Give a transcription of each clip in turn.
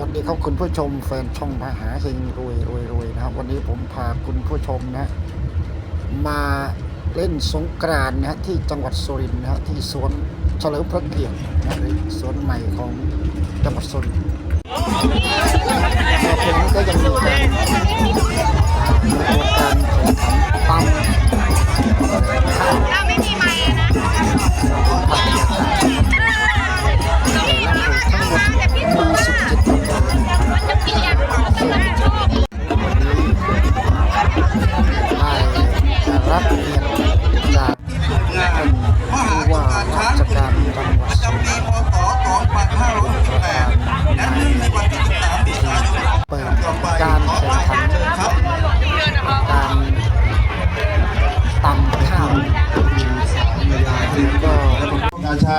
วัสดีครับคุณผู้ชมแฟนช่องมหาเฮงรวยรวยรวยนะครับ วันนี้ผมพาคุณผู้ชมนะมาเล่นสงกรานนะฮะที่จังหวัดสุรินทร์นะฮะที่สวนเฉลิมพระเกียรตินะหรือสวนใหม่ของจังหวัดสุรินทร์แล้วเพลงนี้ก็ยังมีการ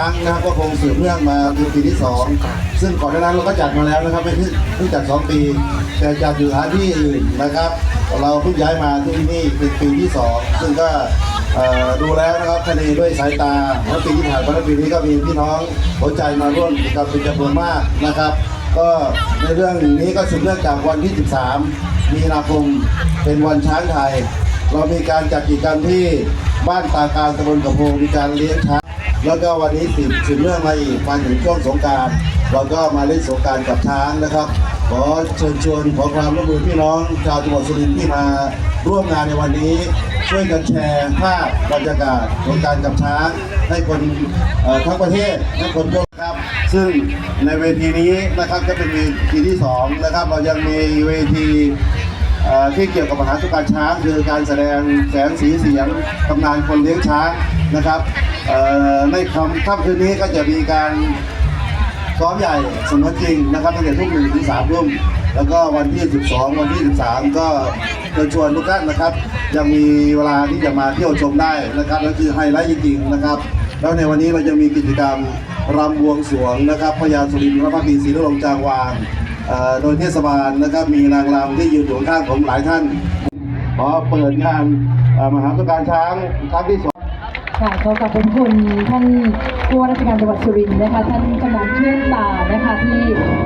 งานช้างนะครับก็คงสืบเนื่องมาคือปีที่สองซึ่งก่อนหน้านั้นเราก็จัดมาแล้วนะครับไม่เพิ่งเพิ่งจัดสองปี แต่จัดอยู่สถานที่อื่นนะครับ เราเพิ่งย้ายมาที่นี่เป็นปีที่สองซึ่งก็เอ่อดูแล้วนะครับคดีด้วยสายตาเมื่อปีที่ผ่านมาและปีนี้ก็มีพี่น้องหัวใจมาร่วมกิจกรรมเป็นจำนวนมากนะครับ ก็ในเรื่องนี้ก็สืบเนื่องจากวันที่ 13 มีนาคมเป็นวันช้างไทย เรามีการจัดกิจกรรมที่บ้านตาการตำบลกระโพงมีการเลี้ยงช้าง แล้วก็วันนี้สิบสืบเนื่องมาอีกมาถึงช่วงสงการเราก็มาเล่นสงการกับช้างนะครับ ขอเชิญชวนขอความร่วมมือพี่น้องชาวจังหวัดสุรินทร์ที่มาร่วมงานในวันนี้ ช่วยกันแชร์ภาพบรรยากาศสงการกับช้างให้คนทั้งประเทศให้คนทั่วครับ ซึ่งในเวทีนี้นะครับจะเป็นเวทีที่สองนะครับเรายังมีเวทีที่เกี่ยวกับมหาสงการช้างคือการแสดงแสงสีเสียงตำนานคนเลี้ยงช้างนะครับ ในคำค่ำคืนนี้ก็จะมีการซ้อมใหญ่สมจริงนะครับตั้งแต่ทุ่มหนึ่งถึงสามทุ่มแล้วก็วันที่ 12 วันที่ 13 ก็เชิญชวนทุกท่านนะครับ ยังมีเวลาที่จะมาเที่ยวชมได้นะครับนั่นคือไฮไลท์จริงๆนะครับ แล้วในวันนี้เรายังมีกิจกรรมรำบวงสรวงนะครับพญาสุรินทร์พระพักตรีศรีนรงจางวางโดยเทศบาลนะครับมีนางรำที่ยืนอยู่ข้างผมหลายท่านขอเปิดงานมหาสการช้างครั้งที่สอง ค่ะขอขอบคุณคุณท่านผู้ว่าราชการจังหวัดสุรินทร์นะคะ ท่านกำลังเชื่อมตานะคะที่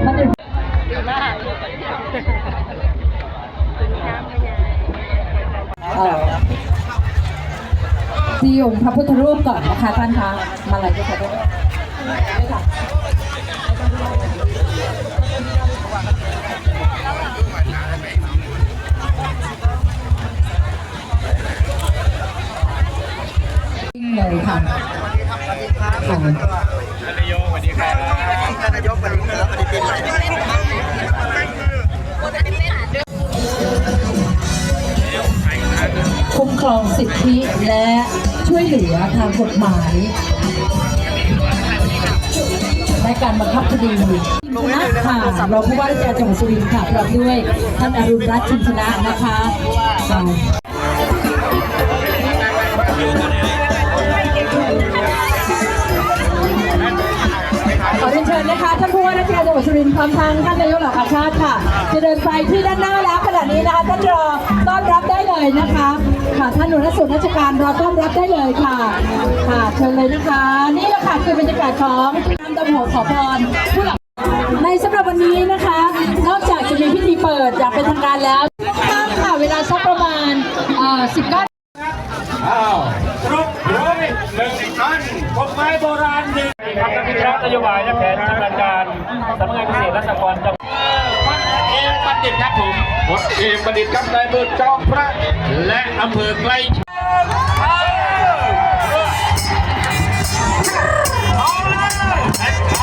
ท่านได้เอ่อที่องค์พระพุทธรูปก่อนนะคะท่านคะมาเลยด้วยค่ะด้วยค่ะ เลยค่ะค่ะคุ้มครองสิทธิและช่วยเหลือทางกฎหมายในการบังคับคดีนักค่ะเราผู้ว่าราชการจังหวัดสุรินทร์ค่ะพร้อมด้วยท่านอรุณรัตน์ชินชนะนะคะ ว่าราชการจังหวัดสุรินทร์พร้อมทั้งท่านนายกเหล่ากาชาติค่ะ จะเดินไปที่ด้านหน้าแล้วขณะนี้นะคะท่านรอต้อนรับได้เลยนะคะค่ะท่านหน่วยส่วนราชการรอต้อนรับได้เลยค่ะ ค่ะเชิญเลยนะคะ นี่แหละค่ะคือบรรยากาศของน้ำดำหัวขอพรผู้หลักในสำหรับวันนี้นะคะ นอกจากจะมีพิธีเปิดอย่างเป็นทางการแล้วค่ะเวลาสักประมาณอ่อ19อ้าวรุกร้อยหนึ่งตันพวกไม้โบราณดีครับนักวิชานโยบายและแผนชำนาญการ สำนักงานเกษตรและสหกรณ์จังหวัดเอกบัณฑิตครับผมวัดเอกบัณฑิตครับในอำเภอจอมพระ และอำเภอไกลเอาเลย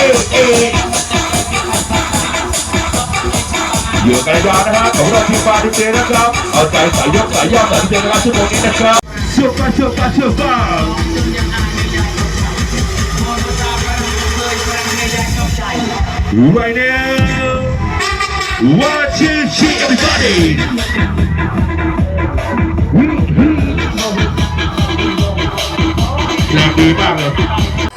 อเออยู่กันยาวนะครับของเราทีมฟาดิเจนะครับ เอาใจสายยกสายย่อสายเจนะครับชั่วโมงนี้นะครับเชื่อฟ้าเชื่อฟ้าเชื่อฟ้า Right now, one, two, three, everybody. แรงดีมากเลย